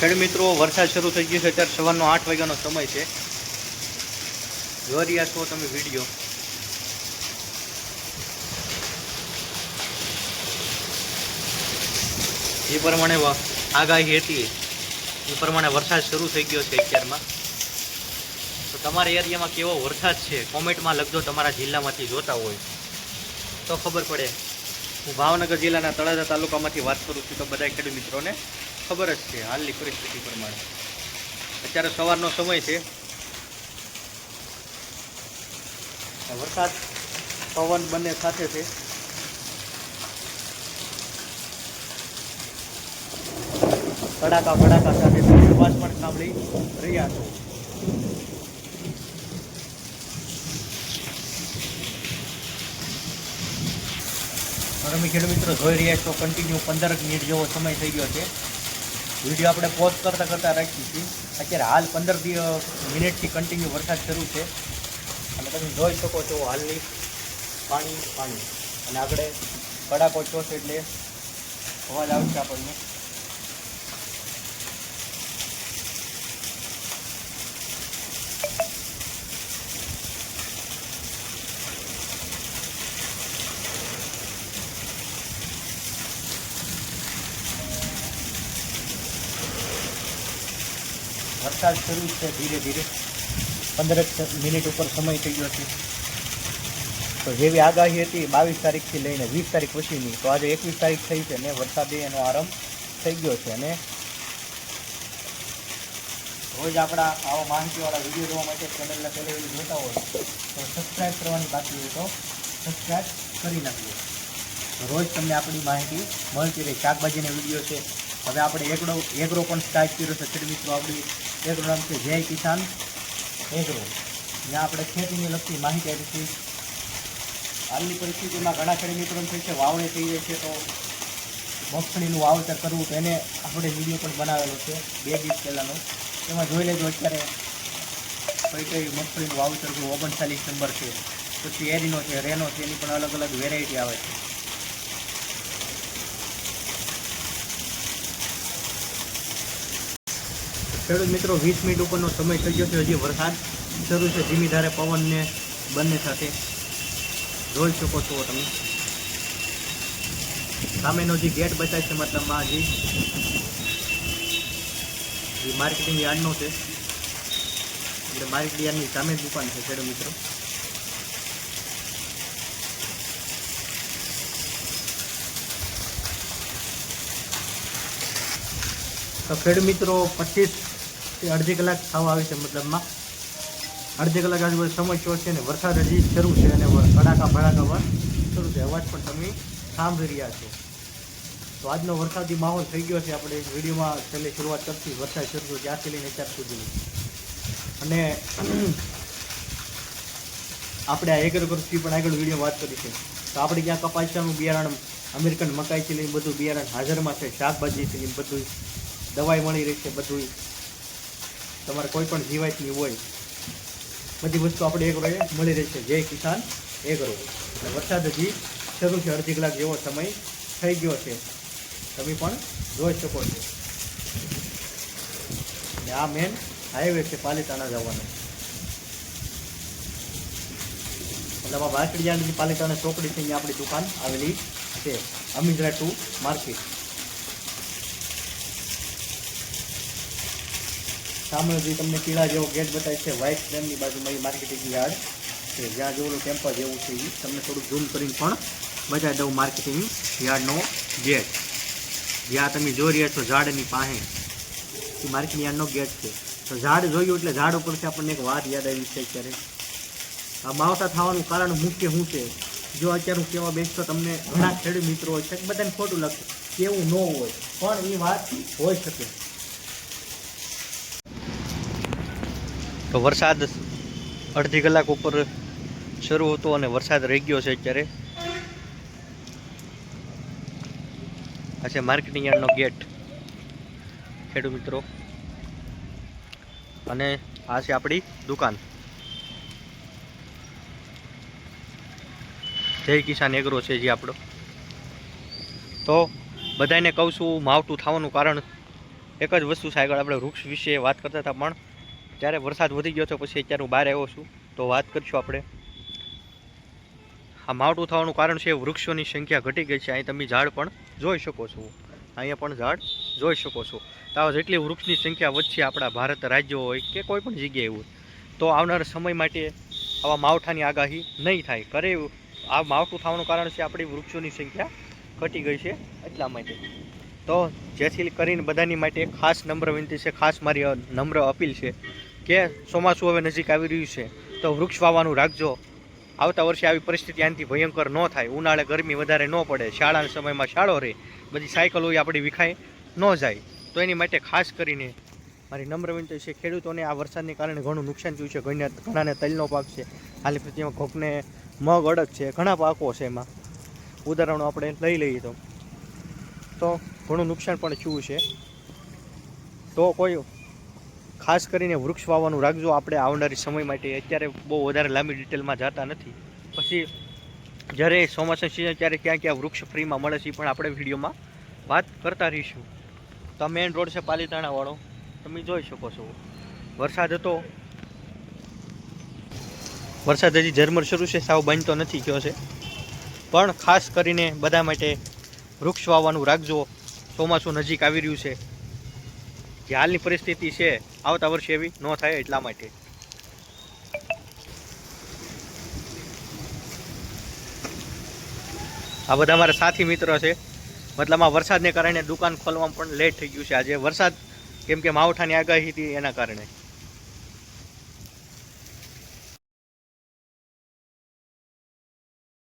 ખેડ મિત્રો, વરસાદ શરૂ થઈ ગયો છે, અત્યારે સવારનો આઠ વાગ્યાનો સમય છે. જોઈ રહ્યા છો તમે વીડિયો. એ પ્રમાણે આગાહી હતી. એ પ્રમાણે વરસાદ શરૂ થઈ ગયો છે અત્યારમાં. તો તમારા એરિયામાં કેવો વરસાદ છે? કોમેન્ટમાં લખજો, તમારા જિલ્લામાંથી જોતા હોય. તો ખબર પડે. હું ભાવનગર જિલ્લાના તળાજા તાલુકામાંથી વાત કરું છું, તો બધા ખેડૂત મિત્રોને. ખબર જ છે હાલની પરિસ્થિતિ પ્રમાણે. અત્યારે સવારનો સમય છે. વરસાદ પવન બંને સાથે છે. કડાકા ભડાકા સાથે અવાજ પણ સાંભળી રહ્યા છો. તમે ખેડૂત મિત્રો જોઈ રહ્યા છો કન્ટિન્યુ પંદર મિનિટ જેવો સમય થઈ ગયો છે. વીડિયો આપણે પોઝ કરતાં કરતાં રાખી છીએ અત્યારે હાલ પંદર મિનિટથી કન્ટિન્યુ વરસાદ શરૂ છે. અને તમે જોઈ શકો છો હાલની પાણી પાણી. અને આગળ કડાકો છો એટલે અવાજ આવશે આપણને. વરસાદ શરૂ છે ધીરે ધીરે. પંદરેક મિનિટ ઉપર સમય થઈ ગયો છે. તો જેવી આગાહી હતી બાવીસ તારીખથી લઈને વીસ તારીખ પછીની. તો આજે એકવીસ તારીખ થઈ છે ને વરસાદે એનો આરંભ થઈ ગયો છે અને રોજ આપણા આવા માહિતીવાળા વીડિયો જોવા માટે ચેનલના પહેલે જોતા હોય તો સબસ્ક્રાઈબ કરવાની બાકી હોય તો સબસ્ક્રાઈબ કરી નાખીએ રોજ તમને આપણી માહિતી મળતી રહે. શાકભાજીના વીડિયો છે. હવે આપણે એકડો એગ્રો પણ સ્ટાર્ટ કર્યો છે. મિત્રો, આપણી એગ્રો નામ છે, જય કિસાન. એગ્રો જ્યાં આપણે ખેતીને લગતી માહિતી આપીશું હાલની પરિસ્થિતિમાં ઘણા ખેડૂત મિત્રો છે, વાવણી થઈ જાય છે તો મગફળીનું વાવતર કરવું તો એને આપણે વીડિયો પણ બનાવેલો છે, બે દિવસ પહેલાંનો. એમાં જોઈ લેજો અત્યારે કઈ કઈ મગફળીનું વાવતર ઓગણચાલીસ નંબર છે. પછી એરીનો છે, રેનો છે, એની પણ અલગ અલગ વેરાયટી આવે છે. ખેડૂત મિત્રો, વીસ મિનિટ ઉપરનો સમય થઈ ગયો છે. હજી વરસાદ શરૂ છે. ધીમી ધારે પવનને બંને સાથે જોઈ શકો છો તમે. સામેનો જે ગેટ બતાવે છે મતલબમાં હજી જે માર્કેટિંગ યાર્ડનો છે. એટલે માર્કેટ યાર્ડની સામે દુકાન છે, ખેડૂત મિત્રો. તો ખેડૂત મિત્રો, પચીસ થી અડધી કલાક થવા આવી છે મતલબમાં. અડધી કલાક આજુબાજુ સમય થયો છે ને વરસાદ હજી શરૂ છે અને ભડાકા ભડાકા વર શરૂ છે. અવાજ પણ તમે સાંભળી રહ્યા છો. તો આજનો વરસાદી માહોલ થઈ ગયો છે. આપણે વિડીયોમાં છેલ્લે શરૂઆત કરતી વરસાદ શરૂ થયો ત્યાંથી લઈને અત્યાર સુધી. અને આપણે આ કૃષિ પણ આગળ વીડિયો વાત કરી છે. તો આપણે જ્યાં કપાસિયાનું બિયારણ, અમેરિકન મકાઈથી લઈને બધું બિયારણ હાજરમાં છે. શાકભાજીથી લઈને બધું દવાઈ મળી રહી છે બધું તમારે કોઈ પણ જીવાતની હોય, બધી વસ્તુ આપણે એગ્રોએ મળી રહેશે. જય કિસાન એગ્રો અને વરસાદ હજી શરૂ છે, અડધી કલાક જેવો સમય થઈ ગયો છે. તમે પણ જોઈ શકો છો. અને આ મેન હાઈવે છે પાલિતાણા જવાનો. એટલે આમાં વાસળિયાની પાલિતાણા ચોકડી છે, અહીંયા આપણી દુકાન આવેલી છે અમીજરા ટુ માર્કેટ સામે જે તમને પીળા જેવો ગેટ બતાવે છે વ્હાઇટ ફ્રેમની બાજુમાં એ માર્કેટિંગ યાર્ડ. છે જ્યાં જેવું ટેમ્પર જેવું છે એ તમને થોડું ઝૂમ કરીને પણ બતાવી દઉં માર્કેટિંગ યાર્ડનો ગેટ. જ્યાં તમે જોઈ રહ્યા છો ઝાડની પાસે. એ માર્કેટિંગ યાર્ડનો ગેટ છે. તો ઝાડ જોયું એટલે ઝાડ ઉપરથી આપણને એક વાત યાદ આવી છે અત્યારે. આ માવતા થવાનું કારણ મુખ્ય શું છે? જો અત્યારે હું કહેવા બેસતો તમને ઘણા ખેડૂત મિત્રો હોય છે, બધાને ખોટું લખે. કેવું ન હોય. પણ એ વાત હોઈ શકે. તો વરસાદ અડધી કલાક ઉપર શરૂ હતો અને વરસાદ રહી ગયો છે અત્યારે. આ છે માર્કેટિંગ યાર્ડનો ગેટ. ખેડૂત મિત્રો. અને આ છે આપણી દુકાન. જય કિસાન એગ્રો છે જે આપણો. તો બધાને કહું છું, માવઠું થવાનું કારણ એક જ વસ્તુ છે આપણે વૃક્ષ વિશે વાત કરતા હતા, પણ જ્યારે વરસાદ વધી ગયો છે, પછી અત્યારે હું બહાર આવ્યો છું, તો વાત કરીશું આપણે. આ માવઠું થવાનું કારણ છે, વૃક્ષોની સંખ્યા ઘટી ગઈ છે. અહીં તમે ઝાડ પણ જોઈ શકો છો. અહીંયા પણ ઝાડ જોઈ શકો છો. તો જેટલી વૃક્ષની સંખ્યા વધશે આપણા ભારત રાજ્યો હોય કે કોઈ પણ જગ્યાએ હોય, તો આવનારા સમય માટે આવા માવઠાની આગાહી નહીં થાય. કરે આ માવઠું થવાનું કારણ છે, આપણી વૃક્ષોની સંખ્યા ઘટી ગઈ છે એટલા માટે. તો જેથી કરીને બધાની માટે ખાસ નમ્ર વિનંતી છે, ખાસ મારી નમ્ર અપીલ છે. કે ચોમાસું હવે નજીક આવી રહ્યું છે, તો વૃક્ષ વાવવાનું રાખજો. આવતા વર્ષે આવી પરિસ્થિતિ આનાથી ભયંકર ન થાય. ઉનાળે ગરમી વધારે ન પડે. શાળાના સમયમાં શાળો રહે બધી સાયકલો આપણી વિખાય ન જાય. તો એની માટે ખાસ કરીને મારી નમ્ર વિનંતી છે, ખેડૂતોને આ વરસાદને કારણે ઘણું નુકસાન થયું છે. ઘણા ઘણાને તલનો પાક છે. હાલી પ્રત્યેમાં ઘોકને મગ અડદ છે. ઘણા પાકો છે એમાં. ઉદાહરણો આપણે લઈ લઈએ તો. તો ઘણું નુકસાન પણ થયું છે. તો કોઈ ખાસ કરીને વૃક્ષ વાવવાનું રાખજો. આપણે આવનારી સમય માટે અત્યારે બહુ વધારે લાંબી ડિટેલમાં જતા નથી. પછી જ્યારે ચોમાસા સિઝન ત્યારે ક્યાં ક્યાં વૃક્ષ ફ્રીમાં મળે છે પણ આપણે વિડીયોમાં વાત કરતા રહીશું. તો મેઇન રોડ છે પાલીતાણાવાળો તમે જોઈ શકો છો. વરસાદ હતો. વરસાદ હજી ઝરમર શરૂ છે, સાવ બનતો નથી થયો છે. પણ ખાસ કરીને બધા માટે વૃક્ષ વાવવાનું રાખજો. ચોમાસું નજીક આવી રહ્યું છે. જે હાલની પરિસ્થિતિ છે આવતા વર્ષે એવી ન થાય એટલા માટે. આ બધા મારા સાથી મિત્રો છે. મતલબ આ વરસાદને કારણે દુકાન ખોલવામાં પણ લેટ થઈ ગયું છે. આજે વરસાદ, કેમ કે માવઠાની આગાહી હતી એના કારણે.